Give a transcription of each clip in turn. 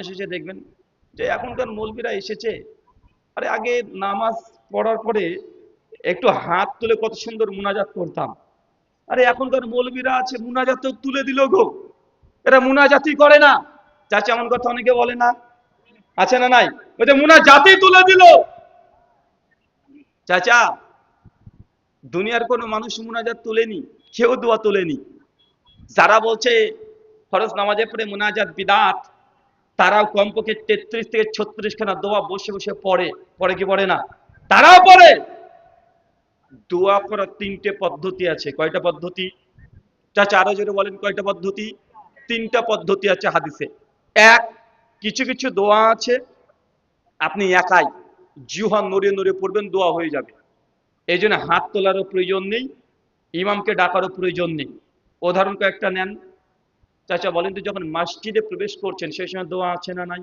মানুষ এসে দেখবেন। যে এখনকার মৌলবীরা এসেছে। আরে আগে নামাজ পড়ার পরে একটু হাত তুলে কত সুন্দর মুনাজাত করতাম। আরে এখনকার মৌলবীরা আছে, মুনাজাত তুলে দিল গো। এরা মুনাজাতি করে না। চাচা, এমন কথা অনেকে বলে না। আছে না নাই? ওই যে মুনাজাতি তুলে দিল। চাচা, দুনিয়ার কোনো মানুষ মুনাজাত তুলেনি, কেউ দোয়া তুলেনি। যারা বলছে, ফরজ নামাজে পড়ে মুনাজাত বিদাত তারাও কমপক্ষে তেত্রিশ থেকে ছত্রিশ খানা দোয়া বসে বসে পড়ে। পড়ে কি পড়ে না? তারাও পড়ে। দোয়া করার তিনটে পদ্ধতি আছে। কয়টা পদ্ধতি? চাচা, আরও জোরে বলেন, কয়টা পদ্ধতি? তিনটা পদ্ধতি আছে হাদিসে। এক, কিছু কিছু দোয়া আছে, আপনি একাই জিহান নড়িয়ে নড়িয়ে পড়বেন, দোয়া হয়ে যাবে। এই জন্য হাত তোলারও প্রয়োজন নেই, ইমামকে ডাকারও প্রয়োজন নেই। উদাহরণ কয়েকটা নেন। চাচা, বলেন তো যখন মসজিদে প্রবেশ করছেন, সেই সময় দোয়া আছে না নাই?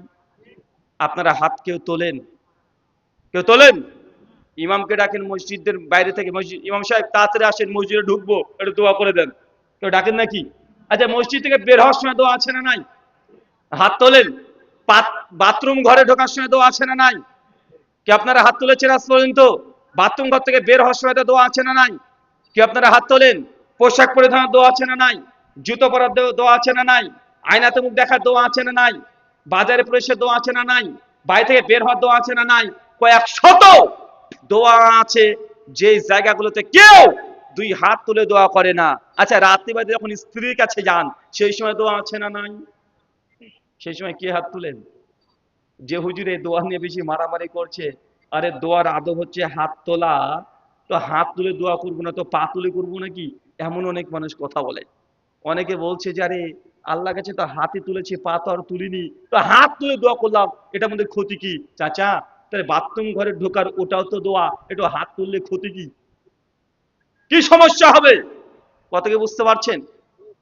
আপনারা হাত কেউ তোলেন? কেউ তোলেন? ইমামকে ডাকেন মসজিদের বাইরে থেকে, মসজিদ ইমাম সাহেব, তাড়াতাড়ি আসেন, মসজিদে ঢুকবো, একটু দোয়া করে দেন। কেউ ডাকেন নাকি? আচ্ছা মসজিদ থেকে বের হওয়ার সময় দোয়া আছে না নাই? হাত তোলেন? বাথরুম ঘরে ঢোকার সময় দোয়া আছে না নাই? কি আপনারা হাত তুলেছেন আজ পর্যন্ত বাথরুম ঘর থেকে বের হওয়ার সময় দোয়া আছে না নাই? কি আপনারা হাত তোলেন? পোশাক পরিধানের দোয়া আছে না নাই? জুতো পরার দোয়া আছে না নাই? আয়নাতে মুখ দেখার দোয়া আছে না নাই? বাজারে প্রবেশের দোয়া আছে না নাই? বাড়ি থেকে বের হওয়ার দোয়া আছে না নাই? কয়েক শত দোয়া আছে যে জায়গাগুলোতে কেউ দুই হাত তুলে দোয়া করে না। আচ্ছা রাত্রিবাদে যখন স্ত্রীর কাছে যান, সেই সময় দোয়া আছে না নাই? সেই সময় কে হাত তুলেন? যে হুজুরে দোয়া নিয়ে বেশি মারামারি করছে, আরে দোয়ার আদব হচ্ছে হাত তোলা। তো হাত তুলে দোয়া করব না, তো পা তুলে করব নাকি? এমন অনেক মানুষ কথা বলে। অনেকে বলছে যে, আরে আল্লাহ কাছে তো হাতে তুলেছি পা তো আর তুলিনি। তো হাত তুলে দোয়া করলাম, এটার মধ্যে ক্ষতি কি? চাচা, তাহলে বাথরুম ঘরে ঢোকার ওটাও তো দোয়া, একটু হাত তুললে ক্ষতি কি? কি সমস্যা হবে? কতকে বুঝতে পারছেন?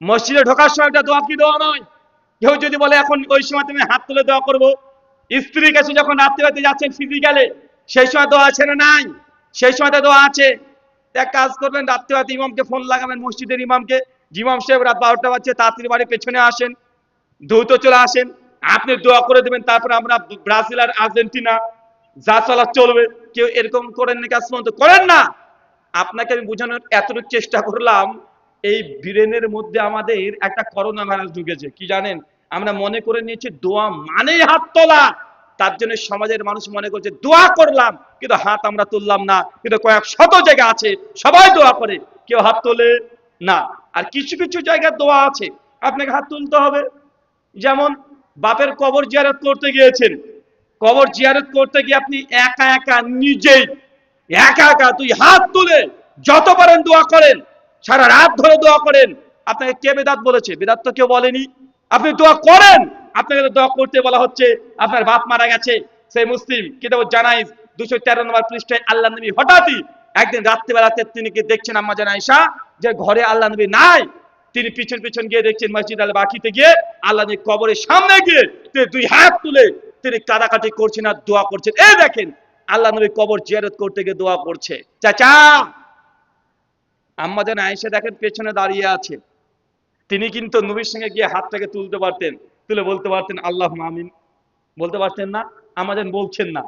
মসজিদে ঢোকার সময় একটা দোয়া কি দোয়া নয়? কেউ যদি বলে, এখন ওই সময় তুমি হাত তুলে দোয়া করব। স্ত্রীর কাছে যখন রাত্রিবাতে যাচ্ছেন ফিজিক্যালে সেই সময় দোয়া আছে না নাই? সেই সময় তো দোয়া আছে। এক কাজ করবেন রাত্রিবাতে ইমামকে ফোন লাগাবেন, মসজিদের ইমামকে। যে ইমাম সাহেব রাত বারোটা বাজছে, তাড়াতাড়ি বাড়ি পেছনে আসেন, দ্রুত চলে আসেন। আপনি দোয়া করে দেবেন, তারপরে আমরা ব্রাজিল আর আর্জেন্টিনা যা চলা চলবে, কেউ এরকম করেন নাকি আজ পর্যন্ত। করেন না! আপনাকে আমি বোঝানোর এতটুকু চেষ্টা করলাম, এই ব্রেনের মধ্যে আমাদের একটা করোনা ভাইরাস ঢুকেছে, কি জানেন? আমরা মনে করে নিয়েছি, দোয়া মানেই হাত তোলা। তার জন্য সমাজের মানুষ মনে করছে, দোয়া করলাম, কিন্তু হাত আমরা তুললাম না। কিন্তু কয়েক শত জায়গা আছে, সবাই দোয়া করে, কেউ হাত তোলে না। আর কিছু কিছু জায়গায় দোয়া আছে। আপনাকে হাত তুলতে হবে। যেমন বাপের কবর জিয়ারত করতে গিয়েছেন। কবর জিয়ারত করতে গিয়ে আপনি একা একা নিজেই, একা একা তুই হাত তুলে যত পারেন দোয়া করেন। সারা রাত ধরে দোয়া করেন। আপনাকে কে বেদাত বলেছে? বেদাত তো কেউ বলেনি। আপনি দোয়া করেন। আপনাকে দোয়া করতে বলা হচ্ছে, আপনার বাপ মারা গেছে। সেই মুসলিম কিতাব জানাইস দুশো তেরো নম্বর পৃষ্ঠায় আল্লাহ নবী হঠাৎই একদিন রাত্রিবেলাতে তিনি কি দেখছেন আম্মা জান আয়েশা? যে ঘরে আল্লাহ নবী নাই। তিনি পিছন পিছন গিয়ে দেখছেন মসজিদ আল বাকিতে গিয়ে আল্লাহ নবী কবরের সামনে গিয়ে তিনি দুই হাত তুলে তিনি কাদাকাটি করছেন আর দোয়া করছেন। এই দেখেন, আল্লাহ নবী কবর জিয়ারত করতে গিয়ে দোয়া করছে। চাচা! আম্মা যেন আয়েশা দেখেন পেছনে দাঁড়িয়ে আছে। তিনি কিন্তু নবীর সঙ্গে গিয়ে হাতটাকে তুলতে পারতেন। তুলে বলতে পারতেন আল্লাহ আমিন। বলতে পারতেন না আমাদের বলছেন না।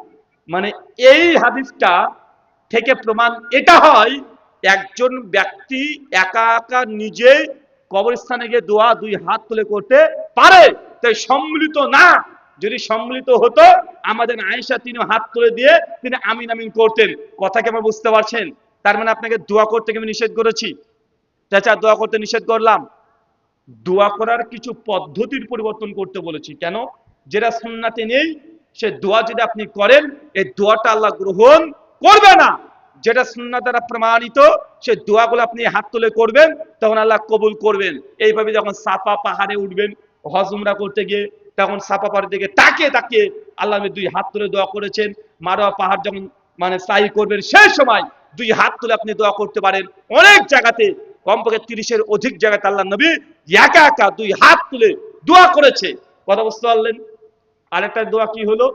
মানে এই হাদিসটা থেকে প্রমাণ এটা হয়, একজন ব্যক্তি একা একা নিজে কবরস্থানে গিয়ে দোয়া দুই হাত তুলে করতে পারে, তাই সম্মিলিত না। যদি সম্মিলিত হতো, আমাদের আয়েশা তিনি হাত তুলে দিয়ে তিনি আমিন আমিন করতেন। কথা কি আমার বুঝতে পারছেন? তার মানে আপনাকে দোয়া করতে আমি নিষেধ করেছি? চাচা, দোয়া করতে নিষেধ করলাম। দোয়া করার কিছু পদ্ধতির পরিবর্তন করতে বলেছি। কেন? যেটা সুন্নাতে নেই, সে দোয়া যদি আপনি করেন, এই দোয়াটা আল্লাহ গ্রহণ করবে না। যেটা সুন্নাত দ্বারা প্রমাণিত, সে দোয়াগুলো আপনি হাত তুলে করবেন, তখন আল্লাহ কবুল করবেন। এইভাবে যখন সাফা পাহাড়ে উঠবেন, হজ উমরা করতে গিয়ে, তখন সাফা পাহাড়ের দিকে তাকিয়ে তাকিয়ে আল্লাহ দুই হাত তুলে দোয়া করেছেন। মারোয়া পাহাড় যখন মানে সাই করবেন, সেই সময় দুই হাত তুলে আপনি দোয়া করতে পারেন। অনেক জায়গাতে, কমপক্ষে তিরিশের অধিক জায়গাতে আল্লাহ নবী একা একা দুই হাত তুলে দোয়া করেছে। কথা বুঝতে পারলেন? আরেকটা দোয়া কি হলো?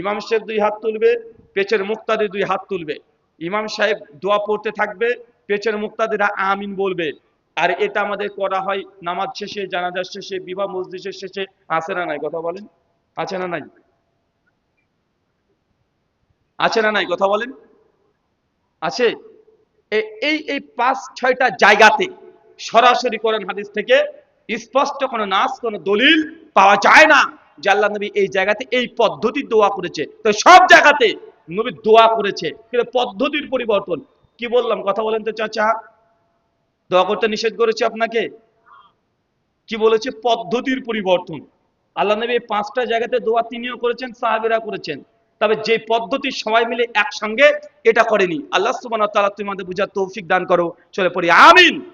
ইমাম সাহেব দুই হাত তুলবে পেছের মুক্তাদি দুই হাত তুলবে। ইমাম সাহেব দোয়া পড়তে থাকবে পেছের মুক্তাদিরা আমিন বলবে। আর এটা আমাদের করা হয় নামাজ শেষে জানাজার শেষে, বিবাহ মসজিদের শেষে। আসে না নাই? কথা বলেন। আছে না নাই? আছে না নাই? কথা বলেন। আছে? এই এই পাঁচ, ছয়টা জায়গাতে সরাসরি করেন হাদিস থেকে স্পষ্ট কোনো নাচ, কোনো দলিল পাওয়া যায় না যে আল্লাহ নবী এই জায়গাতে এই পদ্ধতির দোয়া করেছে। তো সব জায়গাতে নবী দোয়া করেছে। কিন্তু পদ্ধতির পরিবর্তন। কি বললাম? কথা বলেন তো চাচা। দোয়া করতে নিষেধ করেছে আপনাকে? কি বলেছে? পদ্ধতির পরিবর্তন। আল্লাহ নবী এই পাঁচটা জায়গাতে দোয়া তিনিও করেছেন, সাহাবেরা করেছেন। তবে যে পদ্ধতি সবাই মিলে একসঙ্গে এটা করেনি। আল্লাহ সুবহানাহু ওয়া তাআলা তুমি আমাদের বুঝার তৌফিক দান করো। চলে পড়ি। আমিন।